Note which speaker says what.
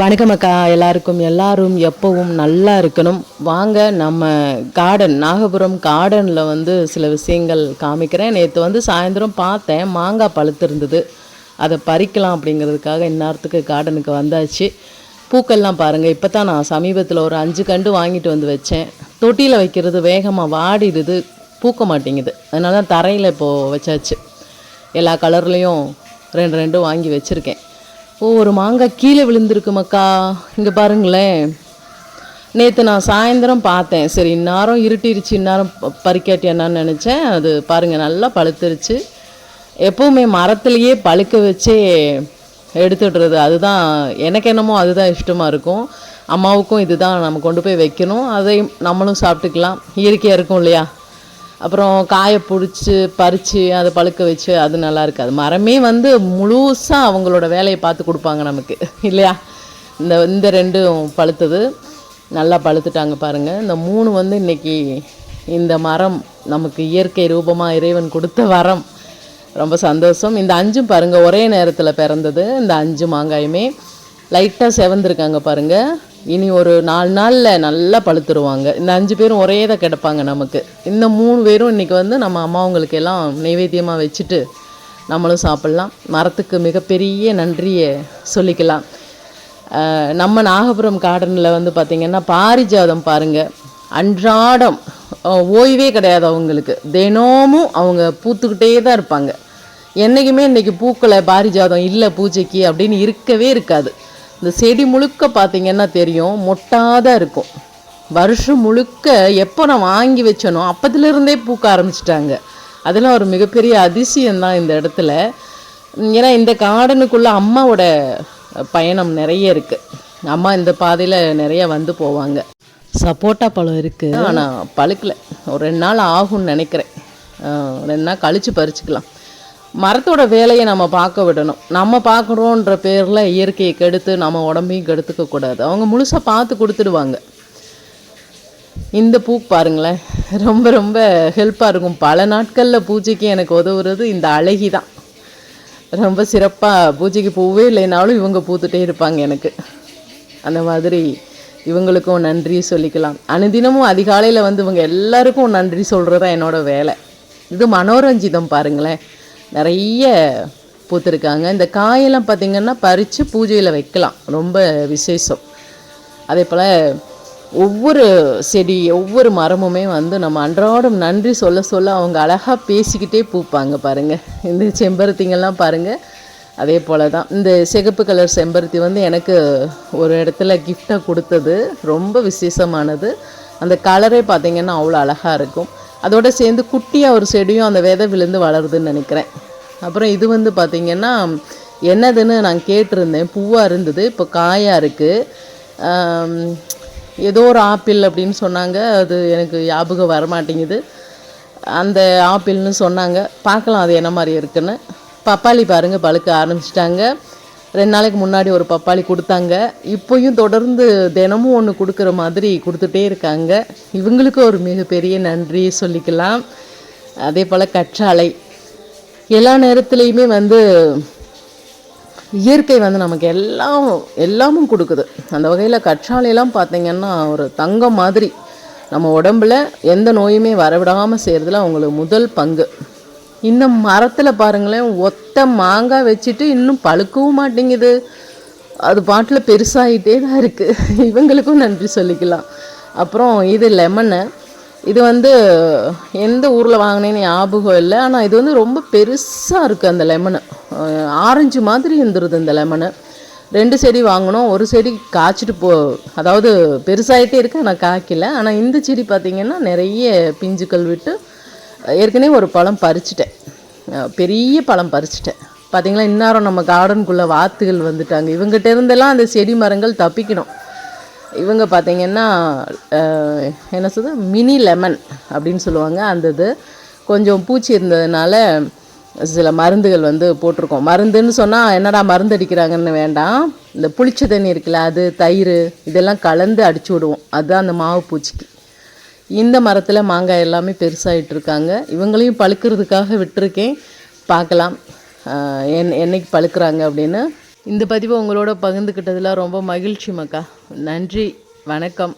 Speaker 1: வணக்கம் அக்கா எல்லாருக்கும் எல்லாரும் எப்பவும் நல்லா இருக்கணும். வாங்க நம்ம கார்டன் நாகபுரம் கார்டனில் வந்து சில விஷயங்கள் காமிக்கிறேன். நேற்று வந்து சாயந்தரம் பார்த்தேன் மாங்காய் பழுத்திருந்தது அதை பறிக்கலாம் அப்படிங்கிறதுக்காக இந்நேரத்துக்கு கார்டனுக்கு வந்தாச்சு. பூக்கள்லாம் பாருங்கள் இப்போ தான் நான் சமீபத்தில் ஒரு அஞ்சு கண்டு வாங்கிட்டு வந்து வச்சேன். தொட்டியில் வைக்கிறது வேகமாக வாடிடுது பூக்க மாட்டேங்குது. அதனால தான் தரையில் இப்போது வச்சாச்சு. எல்லா கலர்லேயும் ரெண்டு ரெண்டு வாங்கி வச்சுருக்கேன். ஓ ஒரு மாங்காய் கீழே விழுந்திருக்கு மக்கா. இங்கே பாருங்களேன். நேற்று நான் சாயந்தரம் பார்த்தேன். சரி இந்நேரம் இருட்டிருச்சு. இந்நேரம் ப- பறிக்காட்டி என்னன்னு நினச்சேன். அது பாருங்கள் நல்லா பழுத்துருச்சு. எப்போவுமே மரத்துலேயே பழுக்க வச்சே எடுத்துடுறது. அதுதான் எனக்கு என்னமோ அதுதான் இஷ்டமாக இருக்கும். அம்மாவுக்கும் இதுதான் நம்ம கொண்டு போய் வைக்கணும். அதை நம்மளும் சாப்பிட்டுக்கலாம். இயற்கையாக இருக்கும் இல்லையா? அப்புறம் காயை பிடிச்சி பறித்து அதை பழுக்க வச்சு அது நல்லா இருக்காது. மரமே வந்து முழுசாக அவங்களோட வேலையை பார்த்து கொடுப்பாங்க நமக்கு. இல்லையா? இந்த இந்த ரெண்டும் பழுத்தது. நல்லா பழுத்துட்டாங்க பாருங்கள் இந்த மூணு வந்து இன்னைக்கு இந்த மரம் நமக்கு இயற்கை ரூபமாக இறைவன் கொடுத்த வரம். ரொம்ப சந்தோஷம். இந்த அஞ்சும் பாருங்கள் ஒரே நேரத்தில் பிறந்தது. இந்த அஞ்சு மாங்காயுமே. லைட்டாக செவந்திருக்காங்க பாருங்கள் இனி ஒரு நாலு நாளில் நல்லா பழுத்துருவாங்க. இந்த அஞ்சு பேரும் ஒரே இதை கிடப்பாங்க நமக்கு. இந்த மூணு பேரும் இன்றைக்கி வந்து நம்ம அம்மாவங்களுக்கு எல்லாம் நைவேத்தியமாக வச்சுட்டு நம்மளும் சாப்பிட்லாம். மரத்துக்கு மிகப்பெரிய நன்றியை சொல்லிக்கலாம். நம்ம நாகபுரம் கார்டனில் வந்து பார்த்திங்கன்னா பாரிஜாதம் பாருங்கள் அன்றாடம் ஓய்வே கிடையாது அவங்களுக்கு. தினமும் அவங்க பூத்துக்கிட்டே தான் இருப்பாங்க. என்றைக்குமே இன்றைக்கி பூக்களை பாரிஜாதம் இல்லை பூஜைக்கு அப்படின்னு இருக்கவே இருக்காது. இந்த செடி முழுக்க பார்த்தீங்கன்னா தெரியும். மொட்டாதான் இருக்கும். வருஷம் முழுக்க எப்போ நான் வாங்கி வச்சனோ அப்பத்துலேருந்தே பூக்க ஆரம்பிச்சிட்டாங்க. அதெல்லாம் ஒரு மிகப்பெரிய அதிசயம்தான் இந்த இடத்துல. ஏன்னா இந்த கார்டனுக்குள்ளே அம்மாவோட பயணம் நிறைய இருக்குது அம்மா இந்த பாதையில் நிறைய வந்து போவாங்க. சப்போட்டா பழம் இருக்குது ஆனால் பழுக்கல. ஒரு ரெண்டு நாள் ஆகும்னு நினைக்கிறேன். ரெண்டு நாள் கழித்து பறிச்சுக்கலாம். மரத்தோட வேலையை நம்ம பார்க்க விடணும். நம்ம பார்க்குறோன்ற பேரில் இயற்கையை கெடுத்து நம்ம உடம்பையும் கெடுத்துக்க கூடாது. அவங்க முழுசாக பார்த்து கொடுத்துடுவாங்க. இந்த பூ பாருங்களேன். ரொம்ப ரொம்ப ஹெல்ப்பாக இருக்கும். பல நாட்களில் பூஜைக்கு எனக்கு உதவுறது இந்த அழகி தான். ரொம்ப சிறப்பாக பூஜைக்கு பூவே இல்லைனாலும் இவங்க பூத்துட்டே இருப்பாங்க எனக்கு. அந்த மாதிரி இவங்களுக்கும் நன்றி சொல்லிக்கலாம். அனுதினமும் அதிகாலையில் வந்து இவங்க எல்லாருக்கும் நன்றி சொல்கிறது தான் என்னோட வேலை. இது மனோரஞ்சிதம் பாருங்களேன். நிறைய பூத்திருக்காங்க. இந்த காயெல்லாம் பார்த்திங்கன்னா பறித்து பூஜையில் வைக்கலாம். ரொம்ப விசேஷம். அதே போல் ஒவ்வொரு செடி ஒவ்வொரு மரமுமே வந்து நம்ம அன்றாடம் நன்றி சொல்ல சொல்ல அவங்க அழகாக பேசிக்கிட்டே பூப்பாங்க பாருங்கள் இந்த செம்பருத்திங்கெல்லாம் பாருங்கள் அதே போல் தான். இந்த சிகப்பு கலர் செம்பருத்தி வந்து எனக்கு ஒரு இடத்துல கிஃப்டாக கொடுத்தது. ரொம்ப விசேஷமானது. அந்த கலரே பார்த்திங்கன்னா அவ்வளோ அழகாக இருக்கும். அதோடு சேர்ந்து குட்டியாக ஒரு செடியும் அந்த விதை விழுந்து வளருதுன்னு நினைக்கிறேன். அப்புறம் இது வந்து பார்த்திங்கன்னா என்னதுன்னு நான் கேட்டிருந்தேன். பூவாக இருந்தது இப்போ காயாக இருக்குது ஏதோ ஒரு ஆப்பிள் அப்படின்னு சொன்னாங்க. அது எனக்கு ஞாபகம் வர மாட்டேங்குது அந்த ஆப்பிள்னு சொன்னாங்க. பார்க்கலாம் அது என்ன மாதிரி இருக்குன்னு. பப்பாளி பாருங்கள் பழுக்க ஆரம்பிச்சிட்டாங்க. ரெண்டு நாளைக்கு முன்னாடி ஒரு பப்பாளி கொடுத்தாங்க. இப்போயும் தொடர்ந்து தினமும் ஒன்று கொடுக்குற மாதிரி கொடுத்துட்டே இருக்காங்க. இவங்களுக்கு ஒரு மிகப்பெரிய நன்றி சொல்லிக்கலாம். அதே போல் கற்றாழை. எல்லா நேரத்துலேயுமே வந்து இயற்கை வந்து நமக்கு எல்லாம் எல்லாமும் கொடுக்குது. அந்த வகையில் கற்றாழையெல்லாம் பார்த்திங்கன்னா ஒரு தங்கம் மாதிரி நம்ம உடம்புல எந்த நோயுமே வரவிடாமல் செய்கிறதுல அவங்களுக்கு முதல் பங்கு. இந்த மரத்தில் பாருங்களேன் ஒத்த மாங்காய் வச்சுட்டு இன்னும் பழுக்கவும் மாட்டேங்குது. அது பாட்டில் பெருசாகிட்டே தான் இருக்குது இவங்களுக்கும் நன்றி சொல்லிக்கலாம். அப்புறம் இது லெமனு. இது வந்து எந்த ஊரில் வாங்கினேன்னு ஞாபகம் இல்லை. ஆனால் இது வந்து ரொம்ப பெருசாக இருக்குது அந்த லெமனு. ஆரஞ்சு மாதிரி இருந்துருது இந்த லெமனு. ரெண்டு செடி வாங்கினோம். ஒரு செடி காய்ச்சிட்டு போ அதாவது பெருசாகிட்டே இருக்குது ஆனால் காய்க்கல. ஆனால் இந்த செடி பார்த்திங்கன்னா நிறைய பிஞ்சுக்கள் விட்டு ஏற்கனவே ஒரு பழம் பறிச்சிட்டேன். பெரிய பழம் பறிச்சிட்டேன். பார்த்திங்களா இந்நேரம் நம்ம கார்டனுக்குள்ளே வாத்துகள் வந்துட்டாங்க. இவங்ககிட்ட இருந்தெல்லாம் அந்த செடி மரங்கள் தப்பிக்கணும். இவங்க பார்த்திங்கன்னா என்ன சொல்றது மினி லெமன் அப்படின்னு சொல்லுவாங்க. அந்த இது கொஞ்சம் பூச்சி இருந்ததுனால சில மருந்துகள் வந்து போட்டிருக்கோம். மருந்துன்னு சொன்னால் என்னடா மருந்து அடிக்கிறாங்கன்னு வேண்டாம். இந்த புளிச்ச தண்ணி இருக்குல்ல அது தயிர் இதெல்லாம் கலந்து அடிச்சு விடுவோம். அதுதான் அந்த மாவு பூச்சிக்கு. இந்த மரத்தில் மாங்காய் எல்லாமே பெருசாகிட்டு இருக்காங்க. இவங்களையும் பழுக்கிறதுக்காக விட்டுருக்கேன். பார்க்கலாம். என் என்னைக்கு பழுக்கிறாங்க அப்படின்னு. இந்த பதிவை உங்களோட பகிர்ந்துக்கிட்டதில் ரொம்ப மகிழ்ச்சி மக்கா. நன்றி. வணக்கம்.